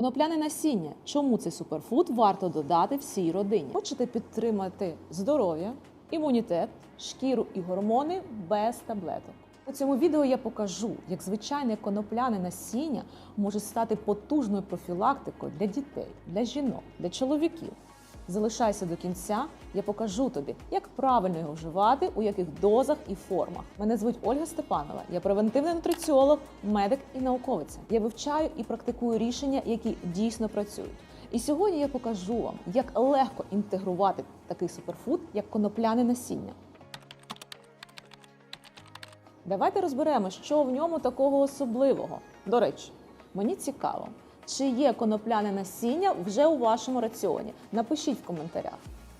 Конопляне насіння. Чому цей суперфуд варто додати всій родині? Хочете підтримати здоров'я, імунітет, шкіру і гормони без таблеток. У цьому відео я покажу, як звичайне конопляне насіння може стати потужною профілактикою для дітей, для жінок, для чоловіків. Залишайся до кінця, я покажу тобі, як правильно його вживати, у яких дозах і формах. Мене звуть Ольга Степанова. Я превентивний нутриціолог, медик і науковиця. Я вивчаю і практикую рішення, які дійсно працюють. І сьогодні я покажу вам, як легко інтегрувати такий суперфуд, як конопляне насіння. Давайте розберемо, що в ньому такого особливого. До речі, мені цікаво, чи є конопляне насіння вже у вашому раціоні. Напишіть в коментарях.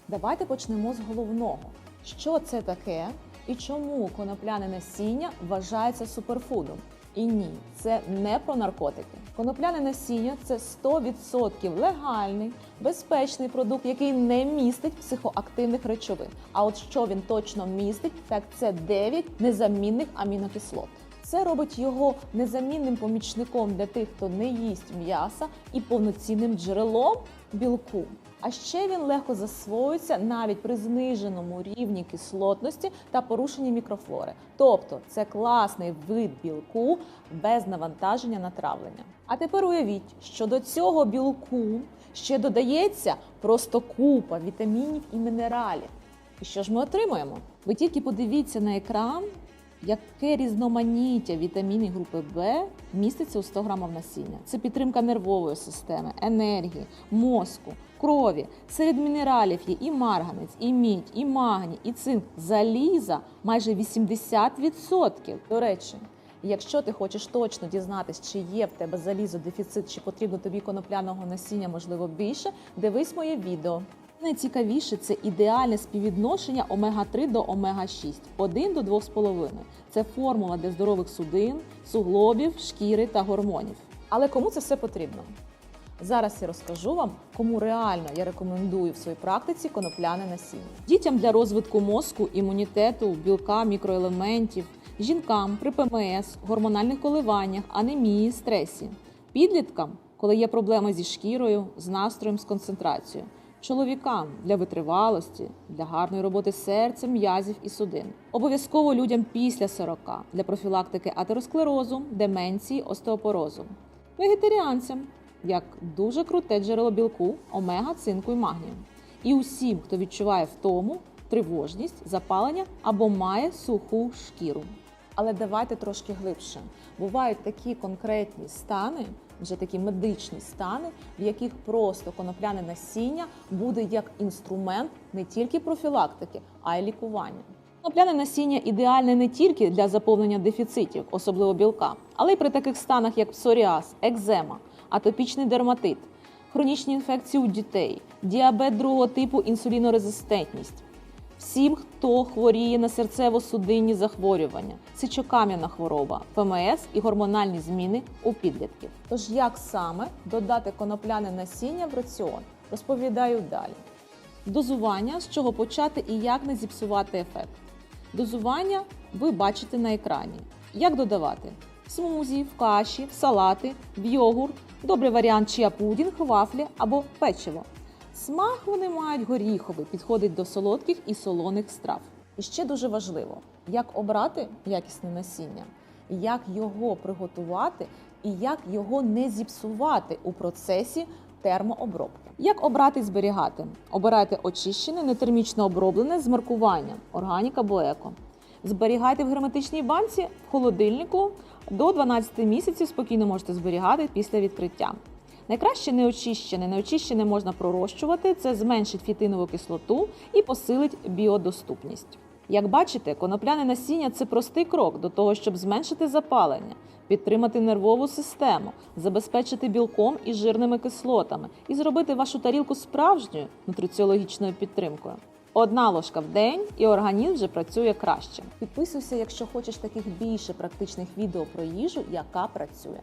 Давайте почнемо з головного. Що це таке і чому конопляне насіння вважається суперфудом? І ні, це не про наркотики. Конопляне насіння це 100% легальний, безпечний продукт, який не містить психоактивних речовин. А от що він точно містить, так це 9 незамінних амінокислот. Це робить його незамінним помічником для тих, хто не їсть м'яса, і повноцінним джерелом білку. А ще він легко засвоюється навіть при зниженому рівні кислотності та порушенні мікрофлори. Тобто це класний вид білку без навантаження на травлення. А тепер уявіть, що до цього білку ще додається просто купа вітамінів і мінералів. І що ж ми отримуємо? Ви тільки подивіться на екран, яке різноманіття вітамінів групи Б міститься у 100 грамів насіння. Це підтримка нервової системи, енергії, мозку, крові. Серед мінералів є і марганець, і мідь, і магній, і цинк, заліза майже 80%. До речі, Якщо ти хочеш точно дізнатись, чи є в тебе залізодефіцит, чи потрібно тобі конопляного насіння, можливо, більше, дивись моє відео. Найцікавіше це ідеальне співвідношення омега-3 до омега-6, 1 до 2,5. Це формула для здорових судин, суглобів, шкіри та гормонів. Але кому це все потрібно? Зараз я розкажу вам, кому реально я рекомендую в своїй практиці конопляне насіння. Дітям для розвитку мозку, імунітету, білка, мікроелементів, жінкам при ПМС, гормональних коливаннях, анемії, стресі, підліткам, коли є проблеми зі шкірою, з настроєм, з концентрацією, чоловікам для витривалості, для гарної роботи серця, м'язів і судин. Обов'язково людям після 40 для профілактики атеросклерозу, деменції, остеопорозу, вегетаріанцям як дуже круте джерело білку, омега, цинку і магнію. І усім, хто відчуває втому, тривожність, запалення або має суху шкіру. Але давайте трошки глибше. Бувають такі конкретні стани, вже такі медичні стани, в яких просто конопляне насіння буде як інструмент не тільки профілактики, а й лікування. Конопляне насіння ідеальне не тільки для заповнення дефіцитів, особливо білка, але й при таких станах, як псоріаз, екзема, атопічний дерматит, хронічні інфекції у дітей, діабет другого типу, інсулінорезистентність. Всім, хто хворіє на серцево-судинні захворювання, сичокам'яна хвороба, ПМС і гормональні зміни у підлітків. Тож як саме додати конопляне насіння в раціон, розповідаю далі. Дозування, з чого почати і як не зіпсувати ефект. Дозування ви бачите на екрані. Як додавати? В смузі, в каші, в салати, в йогурт, добрий варіант чиа-пудінг, вафлі або печиво. Смак вони мають горіховий, підходить до солодких і солоних страв. І ще дуже важливо, як обрати якісне насіння, як його приготувати і як його не зіпсувати у процесі термообробки. Як обрати і зберігати? Обирайте очищене, нетермічно оброблене з маркуванням органік або еко. Зберігайте в герметичній банці в холодильнику до 12 місяців. Спокійно можете зберігати після відкриття. Найкраще неочищене. Неочищене можна пророщувати, це зменшить фітинову кислоту і посилить біодоступність. Як бачите, конопляне насіння це простий крок до того, щоб зменшити запалення, підтримати нервову систему, забезпечити білком і жирними кислотами і зробити вашу тарілку справжньою нутриціологічною підтримкою. Одна ложка в день, і організм вже працює краще. Підписуйся, якщо хочеш таких більше практичних відео про їжу, яка працює.